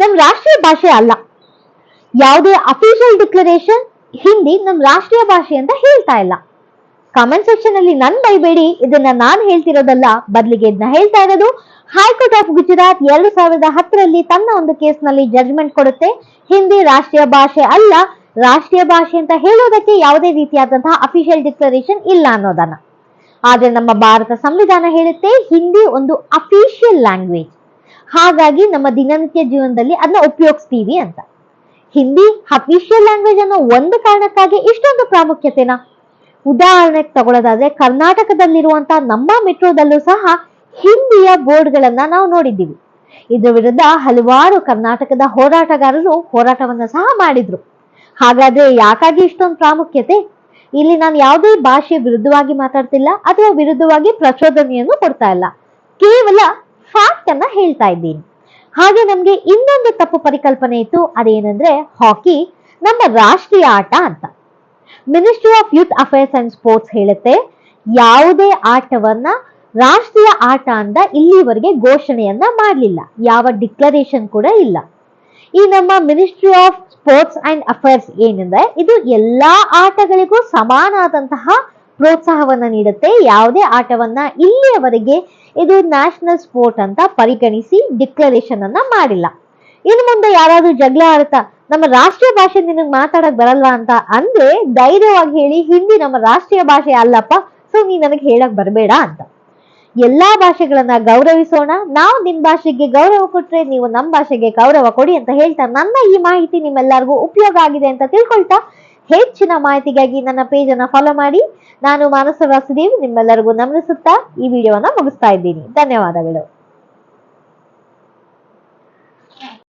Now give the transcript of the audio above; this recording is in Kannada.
ನಮ್ ರಾಷ್ಟ್ರೀಯ ಭಾಷೆ ಅಲ್ಲ. ಯಾವುದೇ ಅಫಿಷಿಯಲ್ ಡಿಕ್ಲರೇಷನ್ ಹಿಂದಿ ನಮ್ ರಾಷ್ಟ್ರೀಯ ಭಾಷೆ ಅಂತ ಹೇಳ್ತಾ ಇಲ್ಲ. ಕಾಮೆಂಟ್ ಸೆಕ್ಷನ್ ಅಲ್ಲಿ ನನ್ ಬೈಬೇಡಿ, ಇದನ್ನ ನಾನ್ ಹೇಳ್ತಿರೋದಲ್ಲ, ಬದಲಿಗೆ ಇದನ್ನ ಹೇಳ್ತಾ ಇರೋದು. ಹೈಕೋರ್ಟ್ ಆಫ್ ಗುಜರಾತ್ ಎರಡು ಸಾವಿರದ ಹತ್ತರಲ್ಲಿ ತನ್ನ ಒಂದು ಕೇಸ್ನಲ್ಲಿ ಜಡ್ಜ್ಮೆಂಟ್ ಕೊಡುತ್ತೆ. ಹಿಂದಿ ರಾಷ್ಟ್ರೀಯ ಭಾಷೆ ಅಲ್ಲ, ರಾಷ್ಟ್ರೀಯ ಭಾಷೆ ಅಂತ ಹೇಳೋದಕ್ಕೆ ಯಾವುದೇ ರೀತಿಯಾದಂತಹ ಅಫಿಷಿಯಲ್ ಡಿಕ್ಲರೇಷನ್ ಇಲ್ಲ ಅನ್ನೋದನ್ನ. ಆದ್ರೆ ನಮ್ಮ ಭಾರತ ಸಂವಿಧಾನ ಹೇಳುತ್ತೆ, ಹಿಂದಿ ಒಂದು ಅಫಿಷಿಯಲ್ ಲ್ಯಾಂಗ್ವೇಜ್ ಹಾಗಾಗಿ ನಮ್ಮ ದಿನನಿತ್ಯ ಜೀವನದಲ್ಲಿ ಅದನ್ನ ಉಪಯೋಗಿಸ್ತೀವಿ ಅಂತ. ಹಿಂದಿ ಅಫಿಷಿಯಲ್ ಲ್ಯಾಂಗ್ವೇಜ್ ಅನ್ನೋ ಒಂದು ಕಾರಣಕ್ಕಾಗಿ ಇಷ್ಟೊಂದು ಪ್ರಾಮುಖ್ಯತೆನ. ಉದಾಹರಣೆಗೆ ತಗೊಳ್ಳೋದಾದ್ರೆ ಕರ್ನಾಟಕದಲ್ಲಿರುವಂತಹ ನಮ್ಮ ಮೆಟ್ರೋದಲ್ಲೂ ಸಹ ಹಿಂದಿಯ ಬೋರ್ಡ್ಗಳನ್ನ ನಾವು ನೋಡಿದ್ದೀವಿ. ಇದರ ವಿರುದ್ಧ ಹಲವಾರು ಕರ್ನಾಟಕದ ಹೋರಾಟಗಾರರು ಹೋರಾಟವನ್ನ ಸಹ ಮಾಡಿದ್ರು. ಹಾಗಾದ್ರೆ ಯಾಕಾಗಿ ಇಷ್ಟೊಂದು ಪ್ರಾಮುಖ್ಯತೆ? ಇಲ್ಲಿ ನಾನು ಯಾವುದೇ ಭಾಷೆ ವಿರುದ್ಧವಾಗಿ ಮಾತಾಡ್ತಿಲ್ಲ, ಅಥವಾ ವಿರುದ್ಧವಾಗಿ ಪ್ರಚೋದನೆಯನ್ನು ಕೊಡ್ತಾ ಇಲ್ಲ. ಕೇವಲ ಫ್ಯಾಕ್ಟ್ ಅನ್ನ ಹೇಳ್ತಾ ಇದ್ದೀನಿ. ಹಾಗೆ ನಮ್ಗೆ ಇನ್ನೊಂದು ತಪ್ಪು ಪರಿಕಲ್ಪನೆ ಇತ್ತು, ಅದೇನಂದ್ರೆ ಹಾಕಿ, ನಮ್ಮ ರಾಷ್ಟ್ರೀಯ ಆಟ ಅಂತ. Ministry of youth affairs and sports ಹೇಳುತ್ತೆ, ಯಾವುದೇ ಆಟವನ್ನ ರಾಷ್ಟ್ರೀಯ ಆಟ ಅಂತ ಇಲ್ಲಿವರೆಗೆ ಘೋಷಣೆಯನ್ನ ಮಾಡಲಿಲ್ಲ. ಯಾವ ಡಿಕ್ಲರೇಷನ್ ಕೂಡ ಇಲ್ಲ. ಈ ನಮ್ಮ ministry of sports and affairs ಏನಂದ್ರೆ ಇದು ಎಲ್ಲಾ ಆಟಗಳಿಗೂ ಸಮಾನಾದಂತಹ ಪ್ರೋತ್ಸಾಹವನ್ನ ನೀಡುತ್ತೆ. ಯಾವುದೇ ಆಟವನ್ನ ಇಲ್ಲಿಯವರೆಗೆ ಇದು ನ್ಯಾಷನಲ್ ಸ್ಪೋರ್ಟ್ ಅಂತ ಪರಿಗಣಿಸಿ ಡಿಕ್ಲರೇಷನ್ ಅನ್ನ ಮಾಡಿಲ್ಲ. ಇನ್ನು ಮುಂದೆ ಯಾರಾದ್ರೂ ಜಗಳ ಆಡ್ತಾ ನಮ್ಮ ರಾಷ್ಟ್ರೀಯ ಭಾಷೆ ನಿನಗೆ ಮಾತಾಡಕ್ ಬರಲ್ಲ ಅಂತ ಅಂದ್ರೆ ಧೈರ್ಯವಾಗಿ ಹೇಳಿ ಹಿಂದಿ ನಮ್ಮ ರಾಷ್ಟ್ರೀಯ ಭಾಷೆ ಅಲ್ಲಪ್ಪ ಸೊ ನೀ ನನಗೆ ಹೇಳಕ್ ಬರಬೇಡ ಅಂತ. ಎಲ್ಲಾ ಭಾಷೆಗಳನ್ನ ಗೌರವಿಸೋಣ. ನಾವು ನಿಮ್ ಭಾಷೆಗೆ ಗೌರವ ಕೊಟ್ರೆ ನೀವು ನಮ್ಮ ಭಾಷೆಗೆ ಗೌರವ ಕೊಡಿ ಅಂತ ಹೇಳ್ತಾ ನನ್ನ ಈ ಮಾಹಿತಿ ನಿಮ್ಮೆಲ್ಲರಿಗೂ ಉಪಯೋಗ ಆಗಿದೆ ಅಂತ ತಿಳ್ಕೊಳ್ತಾ ಹೆಚ್ಚಿನ ಮಾಹಿತಿಗಾಗಿ ನನ್ನ ಪೇಜ್ ಅನ್ನ ಫಾಲೋ ಮಾಡಿ. ನಾನು ಮಾನಸ ವಾಸುದೇವ್ ನಿಮ್ಮೆಲ್ಲರಿಗೂ ನಮನಿಸುತ್ತಾ ಈ ವಿಡಿಯೋವನ್ನ ಮುಗಿಸ್ತಾ ಇದ್ದೀನಿ. ಧನ್ಯವಾದಗಳು.